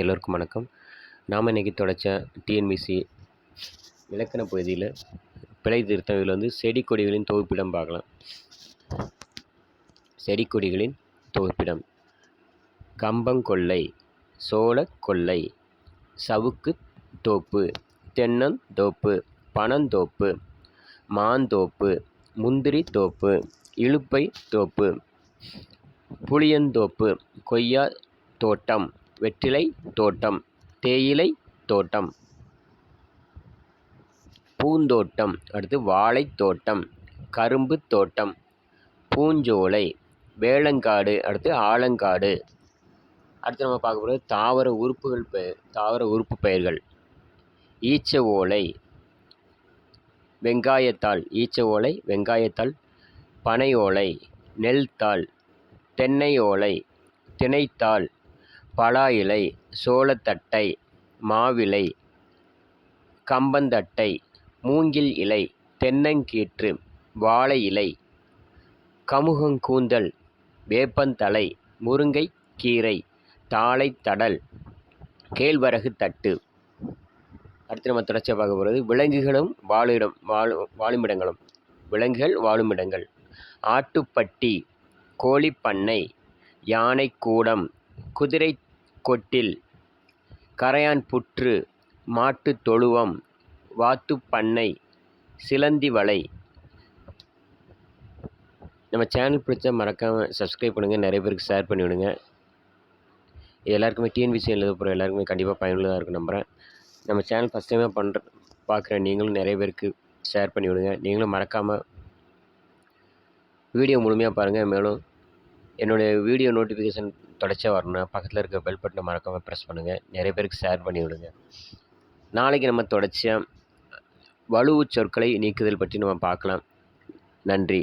எல்லோருக்கும் வணக்கம். நாம் இன்றைக்கி தொடச்ச டிஎன்பிசி இலக்கண பகுதியில் பிழை திருத்தம் இதில் வந்து செடி கொடிகளின் தொகுப்பிடம் பார்க்கலாம். செடி கொடிகளின் தொகுப்பிடம் கம்பங்கொல்லை சோளக் கொல்லை சவுக்கு தோப்பு தென்னந்தோப்பு பனந்தோப்பு மாந்தோப்பு முந்திரி தோப்பு இலுப்பை தோப்பு புளியந்தோப்பு கொய்யா தோட்டம் வெற்றிலை தோட்டம் தேயிலை தோட்டம் பூந்தோட்டம் அடுத்து வாழைத் தோட்டம் கரும்பு தோட்டம் பூஞ்சோலை வேளங்காடு அடுத்து ஆலங்காடு. அடுத்து நம்ம பார்க்க போகிறது தாவர உறுப்புகள் பெயர் தாவர உறுப்பு பெயர்கள். ஈச்ச ஓலை வெங்காயத்தாள் ஈச்ச ஓலை வெங்காயத்தாள் பனை ஓலை நெல்தாள் தென்னை ஓலை தினைத்தாள் பலா இலை சோளத்தட்டை மாவிலை கம்பந்தட்டை மூங்கில் இலை தென்னங்கீற்று வாழை இலை கமுகங்கூந்தல் வேப்பந்தழை முருங்கைக் கீரை தாழைத்தடல் கேழ்வரகு தட்டு. அடுத்து நம்ம தொடர்ச்சியாக பார்க்க போகிறது விலங்குகளும் வாழிடம் வாழும் வாழுமிடங்களும். விலங்குகள் வாழுமிடங்கள். ஆட்டுப்பட்டி கோழிப்பண்ணை யானைக்கூடம் குதிரை கொட்டில் கரையான் புற்று மாட்டுத் தொழுவம் வாத்துப்பண்ணை சிலந்தி வலை. நம்ம சேனல் பிடிச்சா மறக்காமல் சப்ஸ்கிரைப் பண்ணுங்கள் நிறைய பேருக்கு ஷேர் பண்ணி விடுங்க. இது எல்லாருக்குமே டிஎன்பிசி எழுத போகிற எல்லாருக்குமே கண்டிப்பாக பயனுள்ளதாக இருக்கும் நம்புகிறேன் நம்ம சேனல் ஃபஸ்ட் டைமாக பண்ணுற பார்க்குற நீங்களும் நிறைய பேருக்கு ஷேர் பண்ணி விடுங்க. நீங்களும் மறக்காமல் வீடியோ முழுமையாக பாருங்கள் மேலும் என்னுடைய வீடியோ நோட்டிஃபிகேஷன் தொடர்ச்சியாக வரணும் பக்கத்தில் இருக்க பெல் பட்டனை மறக்காமல் ப்ரெஸ் பண்ணுங்கள் நிறைய பேருக்கு ஷேர் பண்ணி விடுங்க. நாளைக்கு நம்ம தொடர்ச்சியாக வலுவு சொற்களை நீக்குதல் பற்றி நம்ம பார்க்கலாம். நன்றி.